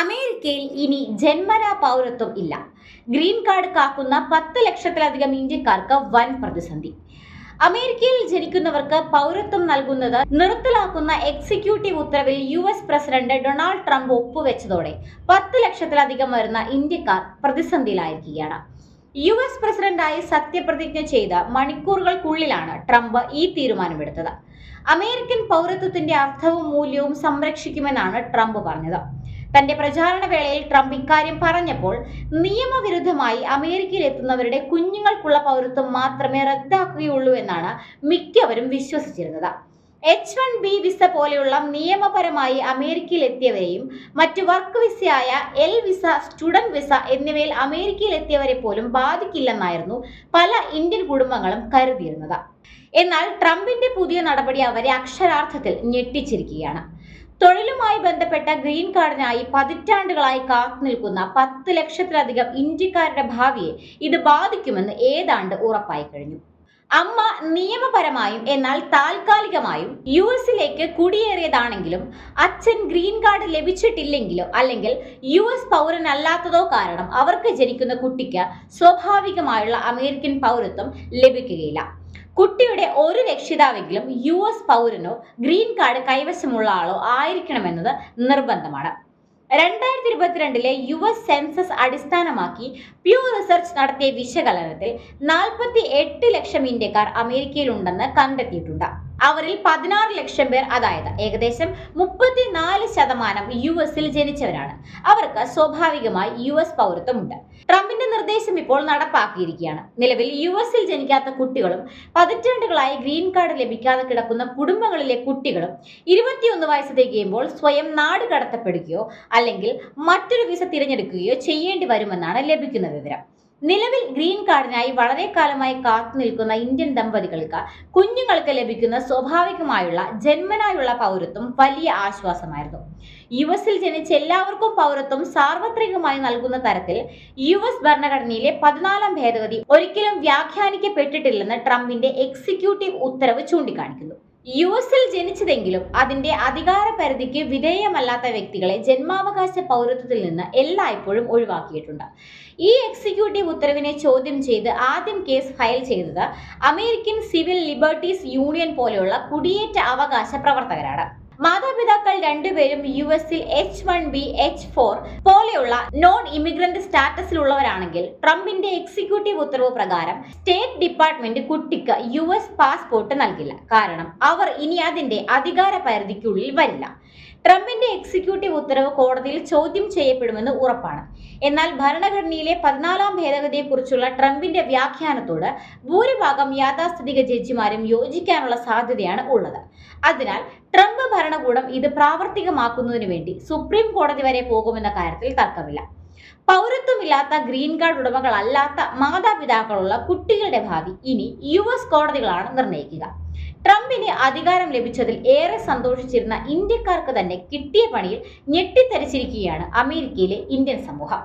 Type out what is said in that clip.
അമേരിക്കയിൽ ഇനി ജന്മനാ പൗരത്വം ഇല്ല. ഗ്രീൻ കാർഡ് കാക്കുന്ന പത്ത് ലക്ഷത്തിലധികം ഇന്ത്യക്കാർക്ക് വൻ പ്രതിസന്ധി. അമേരിക്കയിൽ ജനിക്കുന്നവർക്ക് പൗരത്വം നൽകുന്നത് നിർത്തലാക്കുന്ന എക്സിക്യൂട്ടീവ് ഉത്തരവിൽ U S president Donald Trump ഒപ്പുവെച്ചതോടെ പത്ത് ലക്ഷത്തിലധികം വരുന്ന ഇന്ത്യക്കാർ പ്രതിസന്ധിയിലായിരിക്കുകയാണ്. യു എസ് പ്രസിഡന്റായി സത്യപ്രതിജ്ഞ ചെയ്ത മണിക്കൂറുകൾക്കുള്ളിലാണ് ട്രംപ് ഈ തീരുമാനമെടുത്തത്. അമേരിക്കൻ പൗരത്വത്തിന്റെ അർത്ഥവും മൂല്യവും സംരക്ഷിക്കുമെന്നാണ് ട്രംപ് പറഞ്ഞത്. തന്റെ പ്രചാരണ വേളയിൽ ട്രംപ് ഇക്കാര്യം പറഞ്ഞപ്പോൾ നിയമവിരുദ്ധമായി അമേരിക്കയിൽ എത്തുന്നവരുടെ കുഞ്ഞുങ്ങൾക്കുള്ള പൗരത്വം മാത്രമേ റദ്ദാക്കുകയുള്ളൂ എന്നാണ് മിക്കവരും വിശ്വസിച്ചിരുന്നത്. എച്ച് വൺ ബി വിസ പോലെയുള്ള നിയമപരമായി അമേരിക്കയിൽ എത്തിയവരെയും മറ്റ് വർക്ക് വിസയായ എൽ വിസ സ്റ്റുഡന്റ് വിസ എന്നിവയിൽ അമേരിക്കയിൽ എത്തിയവരെ പോലും ബാധിക്കില്ലെന്നായിരുന്നു പല ഇന്ത്യൻ കുടുംബങ്ങളും കരുതിയിരുന്നത്. എന്നാൽ ട്രംപിന്റെ പുതിയ നടപടി അവരെ അക്ഷരാർത്ഥത്തിൽ ഞെട്ടിച്ചിരിക്കുകയാണ്. തൊഴിലുമായി ബന്ധപ്പെട്ട ഗ്രീൻ കാർഡിനായി പതിറ്റാണ്ടുകളായി കാത്തുനിൽക്കുന്ന പത്ത് ലക്ഷത്തിലധികം ഇന്ത്യക്കാരുടെ ഭാവിയെ ഇത് ബാധിക്കുമെന്ന് ഏതാണ്ട് ഉറപ്പായി കഴിഞ്ഞു. അമ്മ നിയമപരമായും എന്നാൽ താൽക്കാലികമായും യു എസിലേക്ക് കുടിയേറിയതാണെങ്കിലും അച്ഛൻ ഗ്രീൻ കാർഡ് ലഭിച്ചിട്ടില്ലെങ്കിലോ അല്ലെങ്കിൽ യു എസ് പൗരനല്ലാത്തതോ കാരണം അവർക്ക് ജനിക്കുന്ന കുട്ടിക്ക് സ്വാഭാവികമായുള്ള അമേരിക്കൻ പൗരത്വം ലഭിക്കുകയില്ല. കുട്ടിയുടെ ഒരു രക്ഷിതാവെങ്കിലും യു എസ് പൗരനോ ഗ്രീൻ കാർഡ് കൈവശമുള്ള ആളോ ആയിരിക്കണമെന്നത് നിർബന്ധമാണ്. രണ്ടായിരത്തി ഇരുപത്തിരണ്ടിലെ യു എസ് സെൻസസ് അടിസ്ഥാനമാക്കി പ്യൂ റിസർച്ച് നടത്തിയ വിശകലനത്തിൽ നാൽപ്പത്തി എട്ട് ലക്ഷം ഇന്ത്യക്കാർ അമേരിക്കയിലുണ്ടെന്ന് കണ്ടെത്തിയിട്ടുണ്ട്. അവരിൽ പതിനാറ് ലക്ഷം പേർ അതായത് ഏകദേശം മുപ്പത്തിനാല് ശതമാനം യു എസിൽ ജനിച്ചവരാണ്. അവർക്ക് സ്വാഭാവികമായി യു എസ് പൗരത്വമുണ്ട്. ട്രംപിന്റെ നിർദ്ദേശം ഇപ്പോൾ നടപ്പാക്കിയിരിക്കുകയാണ്. നിലവിൽ യു എസിൽ ജനിക്കാത്ത കുട്ടികളും പതിറ്റാണ്ടുകളായി ഗ്രീൻ കാർഡ് ലഭിക്കാതെ കിടക്കുന്ന കുടുംബങ്ങളിലെ കുട്ടികളും ഇരുപത്തിയൊന്ന് വയസ്സ് തികയുമ്പോൾ സ്വയം നാട് കടത്തപ്പെടുകയോ അല്ലെങ്കിൽ മറ്റൊരു വിസ തിരഞ്ഞെടുക്കുകയോ ചെയ്യേണ്ടി വരുമെന്നാണ് ലഭിക്കുന്ന വിവരം. നിലവിൽ ഗ്രീൻ കാർഡിനായി വളരെ കാലമായി കാത്തു നിൽക്കുന്ന ഇന്ത്യൻ ദമ്പതികൾക്ക് കുഞ്ഞുങ്ങൾക്ക് ലഭിക്കുന്ന സ്വാഭാവികമായുള്ള ജന്മനായുള്ള പൗരത്വം വലിയ ആശ്വാസമായിരുന്നു. യു എസിൽ ജനിച്ച എല്ലാവർക്കും പൗരത്വം സാർവത്രികമായി നൽകുന്ന തരത്തിൽ യു എസ് ഭരണഘടനയിലെ പതിനാലാം ഭേദഗതി ഒരിക്കലും വ്യാഖ്യാനിക്കപ്പെട്ടിട്ടില്ലെന്ന് ട്രംപിന്റെ എക്സിക്യൂട്ടീവ് ഉത്തരവ് ചൂണ്ടിക്കാണിക്കുന്നു. യു എസിൽ ജനിച്ചതെങ്കിലും അതിന്റെ അധികാര പരിധിക്ക് വിധേയമല്ലാത്ത വ്യക്തികളെ ജന്മാവകാശ പൗരത്വത്തിൽ നിന്ന് എല്ലായ്പ്പോഴും ഒഴിവാക്കിയിട്ടുണ്ട്. ഈ എക്സിക്യൂട്ടീവ് ഉത്തരവിനെ ചോദ്യം ചെയ്ത് ആദ്യം കേസ് ഫയൽ ചെയ്തത് അമേരിക്കൻ സിവിൽ ലിബർട്ടീസ് യൂണിയൻ പോലെയുള്ള കുടിയേറ്റ അവകാശ പ്രവർത്തകരാണ്. മാതാപിതാക്കൾ രണ്ടുപേരും യു എസിൽ H one B H four പോലെയുള്ള നോൺ ഇമിഗ്രന്റ് സ്റ്റാറ്റസിലുള്ളവരാണെങ്കിൽ ട്രംപിന്റെ എക്സിക്യൂട്ടീവ് ഉത്തരവ് പ്രകാരം സ്റ്റേറ്റ് ഡിപ്പാർട്ട്മെന്റ് കുട്ടിക്ക് യു എസ് പാസ്പോർട്ട് നൽകില്ല. കാരണം അവർ ഇനി അതിന്റെ അധികാര പരിധിക്കുള്ളിൽ വരില്ല. ട്രംപിന്റെ എക്സിക്യൂട്ടീവ് ഉത്തരവ് കോടതിയിൽ ചോദ്യം ചെയ്യപ്പെടുമെന്ന് ഉറപ്പാണ്. എന്നാൽ ഭരണഘടനയിലെ പതിനാലാം ഭേദഗതിയെക്കുറിച്ചുള്ള ട്രംപിന്റെ വ്യാഖ്യാനത്തോട് ഭൂരിഭാഗം യാഥാസ്ഥിതിക ജഡ്ജിമാരും യോജിക്കാനുള്ള സാധ്യതയാണ് ഉള്ളത്. അതിനാൽ ട്രംപ് ഭരണകൂടം ഇത് പ്രാവർത്തികമാക്കുന്നതിന് വേണ്ടി സുപ്രീം കോടതി വരെ പോകുമെന്ന കാര്യത്തിൽ തർക്കമില്ല. പൗരത്വമില്ലാത്ത ഗ്രീൻ കാർഡ് ഉടമകളല്ലാത്ത മാതാപിതാക്കളുള്ള കുട്ടികളുടെ ഭാവി ഇനി യു എസ് കോടതികളാണ് നിർണയിക്കുക. ട്രംപിന് അധികാരം ലഭിച്ചതിൽ ഏറെ സന്തോഷിച്ചിരുന്ന ഇന്ത്യക്കാർക്ക് തന്നെ കിട്ടിയ പണിയിൽ ഞെട്ടിത്തരിച്ചിരിക്കുകയാണ് അമേരിക്കയിലെ ഇന്ത്യൻ സമൂഹം.